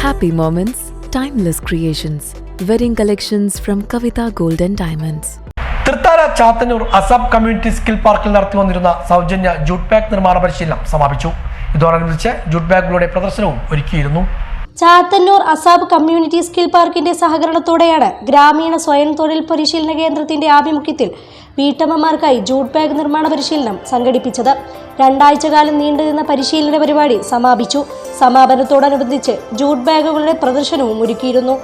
Happy moments, timeless creations wedding collections from Kavitha Gold and Diamonds. Thrithala Chathannur Assam community skill പാർക്കിൽ നടത്തി വന്നിരുന്ന സൗജന്യ jute bag നിർമ്മാണ പരിശീലനം സമാപിച്ചു ഇതോടനുബന്ധിച്ച് ജൂട്ട് ബാഗുകളുടെ പ്രദർശനവും ഒരുക്കിയിരുന്നു ചാത്തന്നൂർ അസാബ് കമ്മ്യൂണിറ്റി സ്കിൽ പാർക്കിന്റെ സഹകരണത്തോടെയാണ് ഗ്രാമീണ സ്വയം തൊഴിൽ പരിശീലന കേന്ദ്രത്തിന്റെ ആഭിമുഖ്യത്തിൽ വീട്ടമ്മമാർക്കായി ജൂട്ട് ബാഗ് നിർമ്മാണ പരിശീലനം സംഘടിപ്പിച്ചത്. രണ്ടാഴ്ച കാലം നീണ്ടുനിന്ന പരിശീലന പരിപാടി സമാപിച്ചു. സമാപനത്തോടനുബന്ധിച്ച് ജൂട്ട് ബാഗുകളുടെ പ്രദർശനവും ഒരുക്കിയിരുന്നു.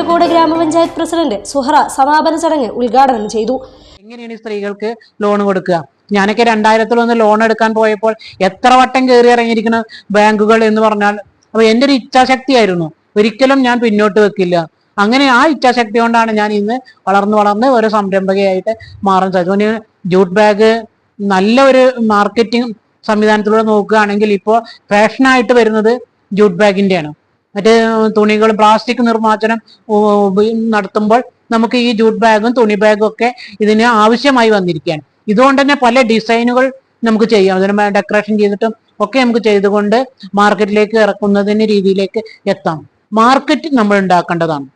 തിരുമിറ്റക്കോട് ഗ്രാമപഞ്ചായത്ത് പ്രസിഡന്റ് സുഹറ സമാപന ചടങ്ങ് ഉദ്ഘാടനം ചെയ്തു. എങ്ങനെയാണ് സ്ത്രീകൾക്ക് ലോൺ കൊടുക്കുക? ഞാനൊക്കെ രണ്ടായിരത്തിലൊന്ന് ലോൺ എടുക്കാൻ പോയപ്പോൾ എത്ര വട്ടം കയറി ഇറങ്ങിയിരിക്കുന്ന ബാങ്കുകൾ എന്ന് പറഞ്ഞാൽ. അപ്പൊ എന്റെ ഒരു ഇച്ഛാശക്തിയായിരുന്നു. ഒരിക്കലും ഞാൻ പിന്നോട്ട് വെക്കില്ല. അങ്ങനെ ആ ഇച്ഛാശക്തി കൊണ്ടാണ് ഞാൻ ഇന്ന് വളർന്നു വളർന്ന് ഒരു സംരംഭകയായിട്ട് മാറാൻ സാധിച്ചു അതുകൊണ്ട് ജൂട്ട് ബാഗ് നല്ല ഒരു മാർക്കറ്റിംഗ് സംവിധാനത്തിലൂടെ നോക്കുകയാണെങ്കിൽ ഇപ്പോൾ ഫാഷനായിട്ട് വരുന്നത് ജൂട്ട് ബാഗിന്റെയാണ് മറ്റേ തുണികൾ പ്ലാസ്റ്റിക് നിർമ്മാർജനം നടത്തുമ്പോൾ നമുക്ക് ഈ ജൂട്ട് ബാഗും തുണി ബാഗും ഒക്കെ ഇതിന് ആവശ്യമായി വന്നിരിക്കുകയാണ്. ഇതുകൊണ്ട് തന്നെ പല ഡിസൈനുകൾ നമുക്ക് ചെയ്യാം. അതിന് ഡെക്കറേഷൻ ചെയ്തിട്ടും ഒക്കെ നമുക്ക് ചെയ്തുകൊണ്ട് മാർക്കറ്റിലേക്ക് ഇറക്കുന്നതിന് രീതിയിലേക്ക് എത്താം. മാർക്കറ്റ് നമ്മൾ ഉണ്ടാക്കേണ്ടതാണ്.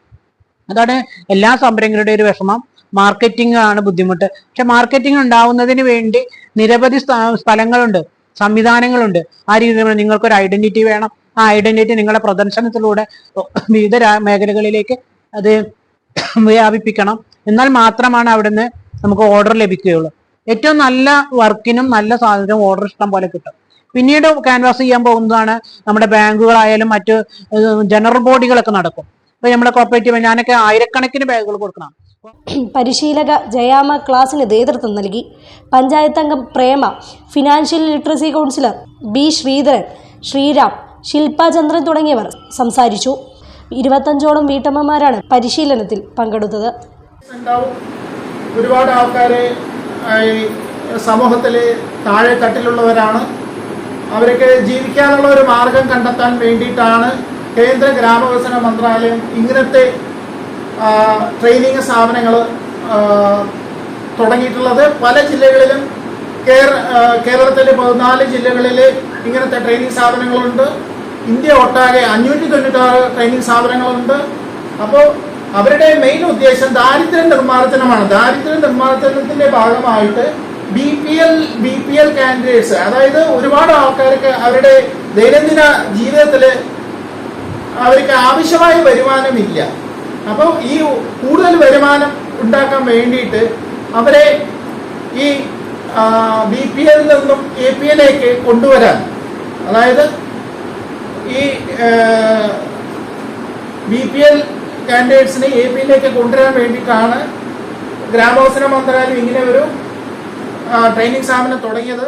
അതാണ് എല്ലാ സംരംഭകരുടെ ഒരു വിഷമം. മാർക്കറ്റിംഗ് ആണ് ബുദ്ധിമുട്ട്. പക്ഷെ മാർക്കറ്റിംഗ് ഉണ്ടാവുന്നതിന് വേണ്ടി നിരവധി സ്ഥലങ്ങളുണ്ട്. സംവിധാനങ്ങളുണ്ട്. ആ രീതിയിൽ നിങ്ങൾക്കൊരു ഐഡന്റിറ്റി വേണം. ആ ഐഡന്റിറ്റി നിങ്ങളുടെ പ്രദർശനത്തിലൂടെ വിവിധ മേഖലകളിലേക്ക് അത് വ്യാപിപ്പിക്കണം. എന്നാൽ മാത്രമാണ് അവിടുന്ന് നമുക്ക് ഓർഡർ ലഭിക്കുകയുള്ളൂ. ഏറ്റവും നല്ല വർക്കിനും നല്ല സാധനവും ഓർഡർ ഇഷ്ടം പോലെ കിട്ടും. പിന്നീട് ക്യാൻവാസ് ചെയ്യാൻ പോകുന്നതാണ് നമ്മുടെ ബാങ്കുകളായാലും മറ്റ് ജനറൽ ബോഡികളൊക്കെ നടക്കും. ഇപ്പൊ നമ്മുടെ കോപ്പറേറ്റീവ് ഞാനൊക്കെ ആയിരക്കണക്കിന് ബാഗുകൾ കൊടുക്കണം. പരിശീലക ജയാമ ക്ലാസിന് നേതൃത്വം നൽകി. പഞ്ചായത്ത് അംഗം Prema financial literacy counsellor B Sreedharan Sreeram Shilpa Chandran തുടങ്ങിയവർ സംസാരിച്ചു. ഇരുപത്തഞ്ചോളം വീട്ടമ്മമാരാണ് പരിശീലനത്തിൽ പങ്കെടുത്തത്. ഒരുപാട് ആൾക്കാരെ സമൂഹത്തിൽ താഴെ തട്ടിലുള്ളവരാണ് അവരൊക്കെ ജീവിക്കാനുള്ള ഒരു മാർഗം കണ്ടെത്താൻ വേണ്ടിയിട്ടാണ് കേന്ദ്ര ഗ്രാമവികസന മന്ത്രാലയം ഇങ്ങനത്തെ ട്രെയിനിങ് സ്ഥാപനങ്ങൾ തുടങ്ങിയിട്ടുള്ളത്. പല ജില്ലകളിലും കേരളത്തിലെ പതിനാല് ജില്ലകളിൽ ഇങ്ങനത്തെ ട്രെയിനിങ് സ്ഥാപനങ്ങളുണ്ട്. ഇന്ത്യ ഒട്ടാകെ അഞ്ഞൂറ്റി തൊണ്ണൂറ്റാറ് ട്രെയിനിങ് സ്ഥാപനങ്ങളുണ്ട്. അപ്പോൾ അവരുടെ മെയിൻ ഉദ്ദേശം ദാരിദ്ര്യ നിർമ്മാർജനമാണ്. ദാരിദ്ര്യ നിർമ്മാർജനത്തിന്റെ ഭാഗമായിട്ട് B P L B P L candidates അതായത് ഒരുപാട് ആൾക്കാർക്ക് അവരുടെ ദൈനംദിന ജീവിതത്തിൽ അവർക്ക് ആവശ്യമായ വരുമാനമില്ല. അപ്പോൾ ഈ കൂടുതൽ വരുമാനം ഉണ്ടാക്കാൻ വേണ്ടിയിട്ട് അവരെ ഈ ബി പി എല്ലിൽ നിന്നും എ പി എല്ലേക്ക് കൊണ്ടുവരാൻ. അതായത് ഈ ബി പി എൽ കാൻഡിഡേറ്റ്സിനെ എ പിയിലേക്ക് കൊണ്ടുവരാൻ വേണ്ടിയിട്ടാണ് ഗ്രാമവസന മന്ത്രാലയം ഇങ്ങനെ ഒരു ട്രെയിനിങ് സ്ഥാപനം തുടങ്ങിയത്.